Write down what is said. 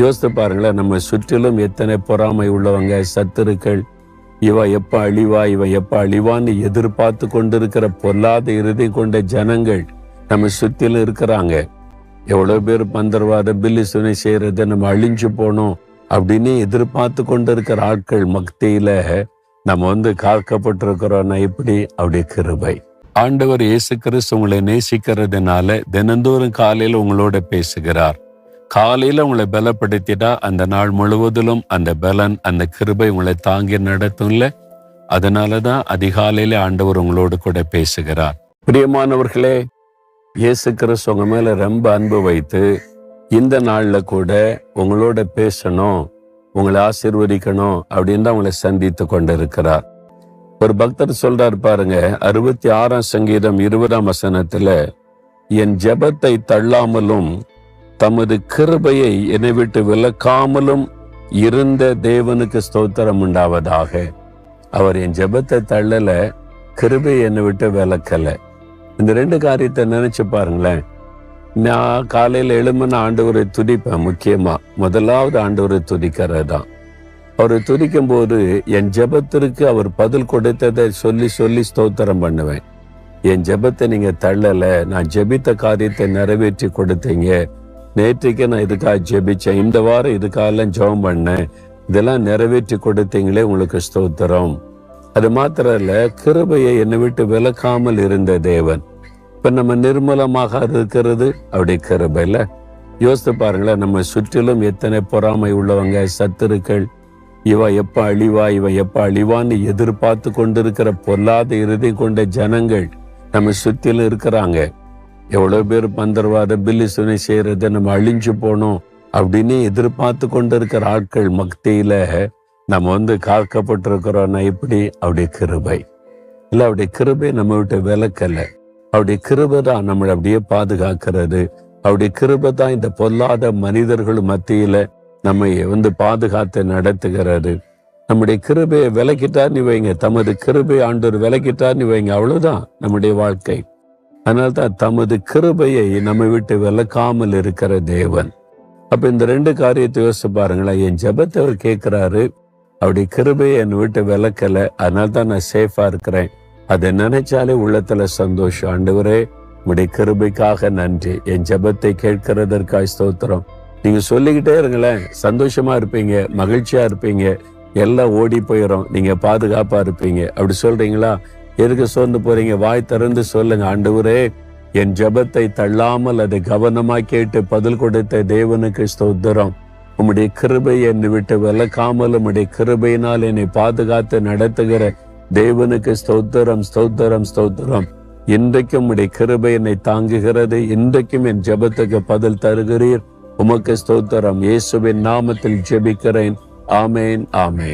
யோசித்து பாருங்களேன் நம்ம சுற்றிலும் எத்தனை பொறாமை உள்ளவங்க சத்துருக்கள் இவ எப்ப அழிவா இவ எப்ப அழிவான்னு எதிர்பார்த்து கொண்டிருக்கிற பொல்லாத இறுதி கொண்ட ஜனங்கள் நம்ம சுற்றிலும் இருக்கிறாங்க. எவ்வளவு பேர் பந்தர்வாத பில்லி சுனை செய்யறத நம்ம அழிஞ்சு போனோம் அப்படின்னு எதிர்பார்த்து கொண்டிருக்கிற ஆட்கள் மக்தியில நம்ம வந்து காக்கப்பட்டிருக்கிறோம்னா எப்படி அப்படி கிருபை. ஆண்டவர் இயேசு கிறிஸ்து உங்களை நேசிக்கிறதுனால தினந்தோறும் காலையில் உங்களோட பேசுகிறார். காலையில் உங்களை பலப்படுத்திட்டா அந்த நாள் முழுவதிலும் அந்த பலன் அந்த கிருபை உங்களை தாங்கி நடத்தும்ல. அதனாலதான் அதிகாலையில ஆண்டவர் உங்களோடு கூட பேசுகிறார். பிரியமானவர்களே இயேசு கிறிஸ்து உங்க மேல ரொம்ப அன்பு வைத்து இந்த நாளில் கூட உங்களோட பேசணும் உங்களை ஆசிர்வதிக்கணும் அப்படின்னு தான் உங்களை சந்தித்து கொண்டிருக்கிறார். ஒரு பக்தர் சொல்றார் பாருங்க அறுபத்தி ஆறாம் சங்கீதம் இருபதாம் வசனத்துல என் ஜெபத்தை தள்ளாமலும் தமது கிருபையை என்னை விட்டு விலக்காமலும் இருந்த தேவனுக்கு ஸ்தோத்திரம் உண்டாவதாக. அவர் என் ஜெபத்தை தள்ளல கிருபை என்னை விட்டு விளக்கல இந்த ரெண்டு காரியத்தை நினைச்சு பாருங்களேன். நான் காலையில் எழுமன ஆண்டவரை துதிப்பேன் முக்கியமா. முதலாவது ஆண்டவரை துதிக்கிறது. தான் அவரை துதிக்கும் போது என் ஜெபத்திற்கு அவர் பதில் கொடுத்ததை சொல்லி சொல்லி ஸ்தோத்திரம் பண்ணுவேன். என் ஜெபத்தை நீங்க தள்ளல நான் ஜெபித்த காரியத்தை நிறைவேற்றி கொடுத்தீங்க. நேற்றுக்கு நான் இதுக்காக ஜெபிச்சேன். இந்த வாரம் இதுக்காகலாம் ஜெபம் பண்ணேன். இதெல்லாம் நிறைவேற்றி கொடுத்தீங்களே உங்களுக்கு ஸ்தோத்திரம். அது மாத்திரம் இல்ல கிருபையை என்னை விட்டு விலக்காமல் இருந்த தேவன். இப்ப நம்ம நிர்மலமாக இருக்கிறது அப்படி கிருபை யோசித்து பாருங்களேன் நம்ம சுற்றிலும் எத்தனை பொறாமை உள்ளவங்க சத்துருக்கள். இவ எப்ப அழிவா இவன் எப்ப அழிவான்னு எதிர்பார்த்து கொண்டிருக்கிற பொல்லாத இறுதி கொண்ட ஜனங்கள் நம்ம சுற்றிலும் இருக்கிறாங்க. எவ்வளவு பேர் பந்தர்வாத பில்லி சுனை செய்யறத நம்ம அழிஞ்சு போனோம் அப்படின்னு எதிர்பார்த்து கொண்டிருக்கிற ஆட்கள் மக்தியில் நம்ம வந்து காக்கப்பட்டிருக்கிறோம்னா எப்படி? அவருடைய கிருபை. இல்ல அவருடைய கிருபை நம்ம விட்டு விலக்கல. அவருடைய கிருபை தான் நம்மளை அப்படியே பாதுகாக்கிறது. அவருடைய கிருபை தான் இந்த பொல்லாத மனிதர்கள் மத்தியில நம்மை வந்து பாதுகாத்து நடத்துகிறது. நம்முடைய கிருபையை விலக்கிட்டார் வைங்க. தமது கிருபை ஆண்டோர் விலக்கிட்டார் வைங்க. அவ்வளவுதான் நம்முடைய வாழ்க்கை. அதனால்தான் தமது கிருபையை நம்மை விட்டு விளக்காமல் இருக்கிற தேவன். அப்ப இந்த ரெண்டு காரியத்தை யோசிச்சு பாருங்களேன். என் ஜெபத்தை அவர் கேட்கிறாரு. அப்படி கிருபையை என்னை விட்டு விளக்கல அதனால தான் நான் சேஃபா இருக்கிறேன். அதை நினைச்சாலே உள்ளத்துல சந்தோஷம். ஆண்டவரே உடைய கிருபைக்காக நன்றி. என் ஜெபத்தை கேட்கிறதற்காக ஸ்தோத்திரம். நீங்க சொல்லிக்கிட்டே இருங்களேன். சந்தோஷமா இருப்பீங்க மகிழ்ச்சியா இருப்பீங்க. எல்லாம் ஓடி போயிடும் நீங்க பாதுகாப்பா இருப்பீங்க. அப்படி சொல்றீங்களா? எதுக்கு சோர்ந்து போறீங்க? வாய் திறந்து சொல்லுங்க ஆண்டவரே. என் ஜெபத்தை தள்ளாமல் அதை கவனமா கேட்டு பதில் கொடுத்த தேவனுக்கு ஸ்தோத்திரம். உம்முடைய கிருபை என்னை விட்டு விளக்காமல் உம்முடைய கிருபையினால் என்னை பாதுகாத்து நடத்துகிற தேவனுக்கு ஸ்தோத்திரம் ஸ்தோத்திரம் ஸ்தோத்திரம். இன்றைக்கும் உடைய கிருபை என்னை தாங்குகிறது. இன்றைக்கும் என் ஜெபத்துக்கு பதில் தருகிறீர். உமக்கு ஸ்தோத்திரம். இயேசுவின் நாமத்தில் ஜெபிக்கிறேன். ஆமேன் ஆமேன்.